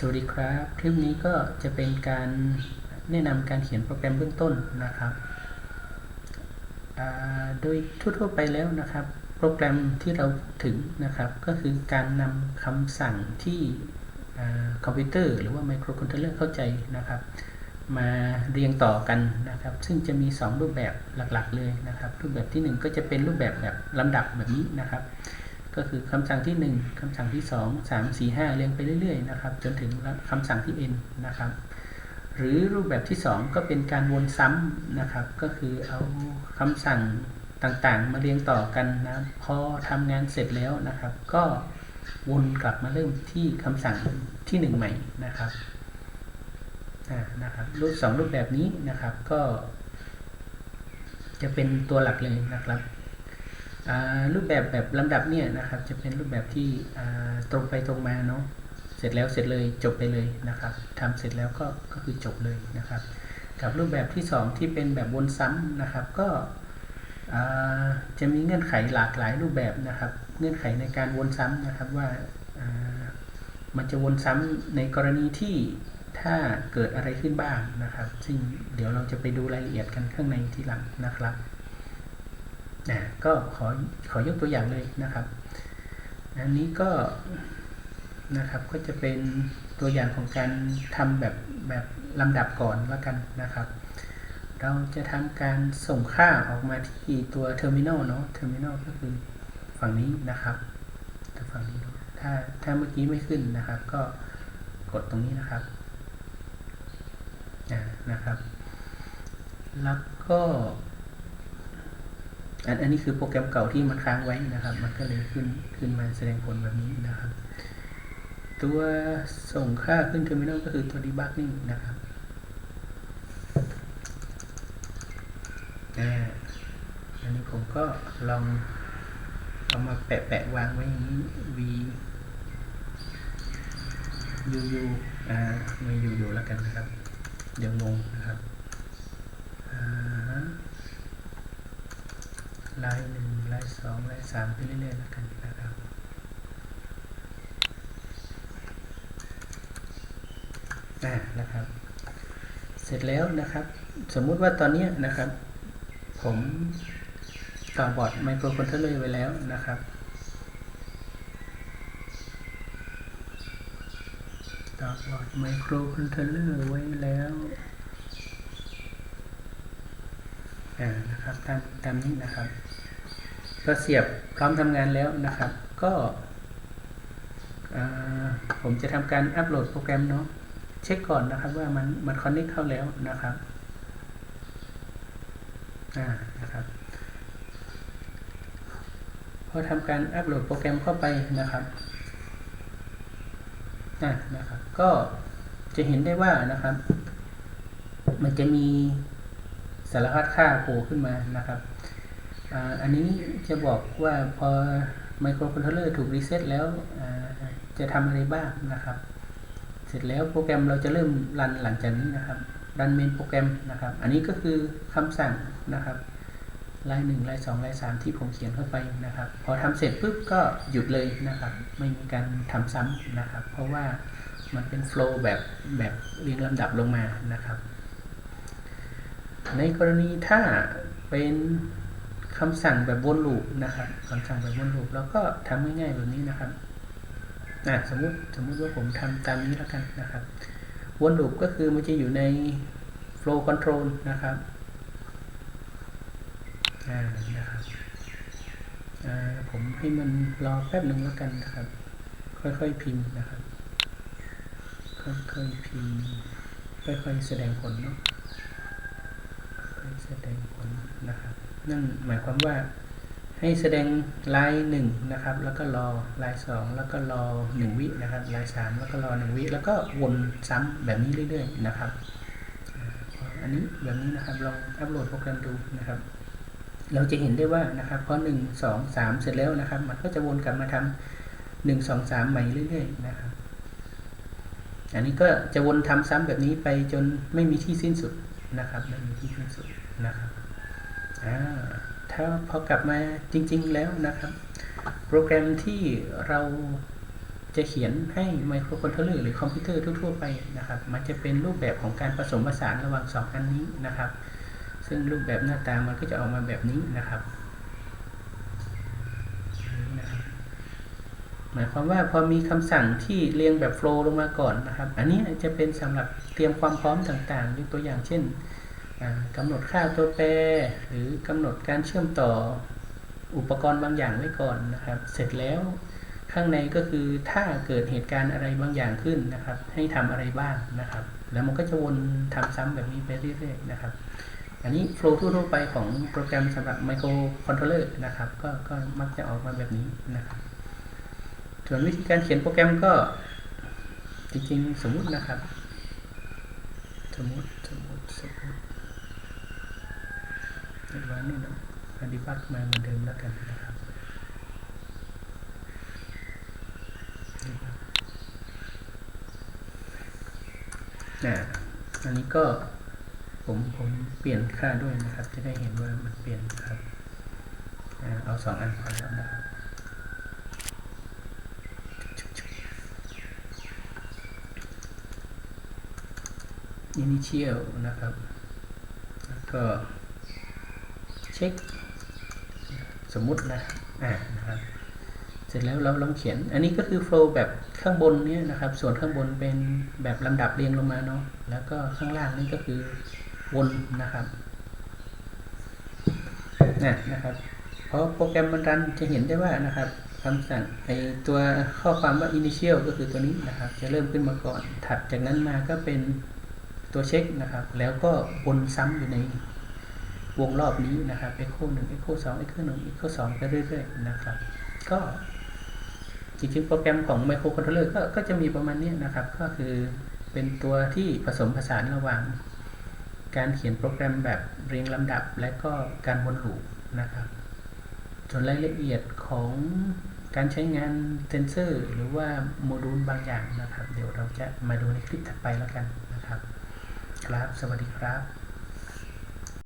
สวัสดีครับ คลิปนี้ก็จะเป็นการแนะนำการเขียนโปรแกรมเบื้องต้นนะครับ โดยทั่วๆไปแล้วนะครับ โปรแกรมที่เราถึงนะครับ ก็คือการนำคำสั่งที่คอมพิวเตอร์หรือว่าไมโครคอนโทรลเลอร์เข้าใจนะครับ มาเรียงต่อกันนะครับ ซึ่งจะมี 2 รูปแบบหลักๆเลยนะครับ รูปแบบที่ 1 ก็จะเป็นรูปแบบแบบลำดับแบบนี้นะครับ ก็คือคำสั่งที่ 1คำสั่งที่ 2 3 4 5 เรียงไปเรื่อยๆนะครับจนถึงคำสั่งที่ n นะครับหรือรูปแบบที่ 2 ก็เป็นการวนซ้ำนะครับ ก็คือเอาคำสั่งต่างๆ มาเรียงต่อกันนะพอทำงานเสร็จแล้วนะครับ ก็วนกลับมาเริ่มที่คำสั่งที่ 1 ใหม่นะครับอ่านะครับรูปสองรูปแบบนี้นะครับก็จะเป็นตัวหลักเลยนะครับ รูปแบบแบบลำดับเนี่ยนะครับจะเป็นรูปแบบที่ตรงไปตรงมาเนาะเสร็จแล้วเสร็จเลยจบไปเลยนะครับทำเสร็จแล้วก็ก็คือจบเลยนะครับ กับรูปแบบที่ 2 ที่เป็นแบบวนซ้ำนะครับ ก็จะมีเงื่อนไขหลากหลายรูปแบบนะครับ เงื่อนไขในการวนซ้ำนะครับว่าอ่ามันจะวนซ้ำในกรณีที่ถ้าเกิดอะไรขึ้นบ้างนะครับ ซึ่งเดี๋ยวเราจะไปดูรายละเอียดกันข้างในทีหลังนะครับ นะก็ขอขอยกตัวอย่างเลยนะครับ อันนี้ก็นะครับก็จะเป็นตัวอย่างของการทำแบบแบบลำดับก่อนแล้วกันนะครับ เราจะทำการส่งค่าออกมาที่ตัวเทอร์มินอลเนาะเทอร์มินอลก็คือฝั่งนี้นะครับแต่ฝั่งนี้ถ้าถ้าเมื่อกี้ไม่ขึ้นนะครับ ก็กดตรงนี้นะครับอ่านะครับ แล้วก็ อันอันนี้คือโปรแกรมเก่าที่มันค้างไว้นะครับ มันก็เลยขึ้นขึ้นมาแสดงผลแบบนี้นะครับ ตัวส่งค่าขึ้นเทอร์มินอลก็คือตัว debugging นะครับอ่าอันนี้ผมก็ลองเอามาแปะแปะวางไว้อย่างนี้ v u u อ่าไม่ u u แล้วกันนะครับ เดี๋ยวงงนะครับอ่า ลายหนึ่งลายสองลายสามไปเรื่อยๆแล้วกันนะครับอ่านะครับ เสร็จแล้วนะครับ สมมุติว่าตอนนี้นะครับ ผมต่อบอร์ดไมโครคอนโทรลเลอร์ไว้แล้วนะครับต่อบอร์ดไมโครคอนโทรลเลอร์ไว้แล้วอ่านะครับตามตามนี้นะครับ ก็เสียบพร้อมทำงานแล้วนะครับ ก็ผมจะทำการอัปโหลดโปรแกรมเนาะเช็คก่อนนะครับว่ามันมันคอนเนคเข้าแล้วนะครับอ่านะครับพอทำการอัปโหลดโปรแกรมเข้าไปนะครับอ่านะครับก็จะเห็นได้ว่านะครับ มันจะมีสารพัดค่าโผล่ขึ้นมานะครับ อันนี้จะบอกว่าพอไมโครคอนโทรลเลอร์ถูกรีเซ็ตแล้วจะทำอะไรบ้างนะครับ เสร็จแล้วโปรแกรมเราจะเริ่มรันหลังจากนี้นะครับรันเมนโปรแกรมนะครับ อันนี้ก็คือคำสั่งนะครับลายหนึ่งลายสองลายสามที่ผมเขียนเข้าไปนะครับ พอทำเสร็จปุ๊บก็หยุดเลยนะครับ ไม่มีการทำซ้ำนะครับ เพราะว่ามันเป็นโฟล์แบบแบบเรียงลำดับลงมานะครับ ในกรณีถ้าเป็น คำสั่งแบบวนลูปนะครับคำสั่งแบบวนลูปแล้วก็ทำง่ายๆแบบนี้นะครับอะสมมติสมมุติว่าผมทำตามนี้แล้วกันนะครับวนลูปก็คือมันจะอยู่ใน flow control นะครับนะครับผมให้มันรอแป๊บหนึ่งแล้วกันนะครับ ค่อยๆพิมพ์นะครับ ค่อยๆพิมพ์ ค่อยๆแสดงผลเนาะค่อยๆแสดงผล นั่นหมายความว่าให้แสดงลายหนึ่งนะครับ แล้วก็รอลายสองแล้วก็รอหนึ่งวินะครับ ลายสามแล้วก็รอหนึ่งวิ แล้วก็วนซ้ำแบบนี้เรื่อย ๆ นะครับ อันนี้แบบนี้นะครับลองอัปโหลดโปรแกรมดูนะครับ เราจะเห็นได้ว่านะครับพอหนึ่งสองสามเสร็จแล้วนะครับ มันก็จะวนกลับมาทำหนึ่งสองสามใหม่เรื่อย ๆ นะครับ อันนี้ก็จะวนทำซ้ำแบบนี้ไปจนไม่มีที่สิ้นสุดนะครับไม่มีที่สิ้นสุดนะครับ ถ้าพอกลับมาจริง ๆ แล้วนะครับ โปรแกรมที่เราจะเขียนให้ไมโครคอนโทรลเลอร์หรือคอมพิวเตอร์ทั่วๆไปนะครับ มันจะเป็นรูปแบบของการผสมผสานระหว่างสองอันนี้นะครับ ซึ่งรูปแบบหน้าตามันก็จะออกมาแบบนี้นะครับหมายความว่าพอมีคำสั่งที่เรียงแบบโฟล์ลงมาก่อนนะครับ อันนี้จะเป็นสำหรับเตรียมความพร้อมต่างๆยกตัวอย่างเช่น กำหนดค่าตัวแปร หรือกำหนดการเชื่อมต่ออุปกรณ์บางอย่างไว้ก่อนนะครับ เสร็จแล้วข้างในก็คือถ้าเกิดเหตุการณ์อะไรบางอย่างขึ้นนะครับ ให้ทำอะไรบ้างนะครับ แล้วมันก็จะวนทำซ้ำแบบนี้ไปเรื่อยๆนะครับ อันนี้โฟล์ทั่วไปของโปรแกรมสำหรับไมโครคอนโทรลเลอร์นะครับก็ก็มักจะออกมาแบบนี้นะครับ ส่วนวิธีการเขียนโปรแกรมก็จริงๆ สมมุตินะครับ สมมติสมมติสมมติ เรียกว่านี่นะปฏิบัติมาเหมือนเดิมแล้วกันนะครับอ่าอันนี้ก็ผมผมเปลี่ยนค่าด้วยนะครับ จะได้เห็นว่ามันเปลี่ยนครับเอาสองอันพอแล้วนะครับ initial นะครับ แล้วก็ เช็ค สมมุตินะอ่านะครับเสร็จแล้วเราลองเขียน อันนี้ก็คือ flow แบบข้างบนเนี่ยนะครับ ส่วนข้างบนเป็นแบบลำดับเรียงลงมาเนาะ แล้วก็ข้างล่างนี่ก็คือวนนะครับนะนะครับ เพราะโปรแกรมมันรันจะเห็นได้ว่านะครับคำสั่งไอตัวข้อความว่า initial ก็คือตัวนี้นะครับ จะเริ่มขึ้นมาก่อน ถัดจากนั้นมาก็เป็นตัวเช็คนะครับ แล้วก็วนซ้ำอยู่ใน วงรอบนี้นะครับ echo 1 echo 2 echo 1 echo 2ไปเรื่อยๆนะครับ ก็จริงๆโปรแกรมของ microcontroller ก็ก็จะมีประมาณนี้นะครับ ก็คือเป็นตัวที่ผสมผสานระหว่าง การเขียนโปรแกรมแบบเรียงลำดับ และก็การวนลูปนะครับ ส่วนรายละเอียดของการใช้งานเซนเซอร์ หรือว่าโมดูลบางอย่างนะครับ เดี๋ยวเราจะมาดูในคลิปถัดไปแล้วกันนะครับ ครับ สวัสดีครับ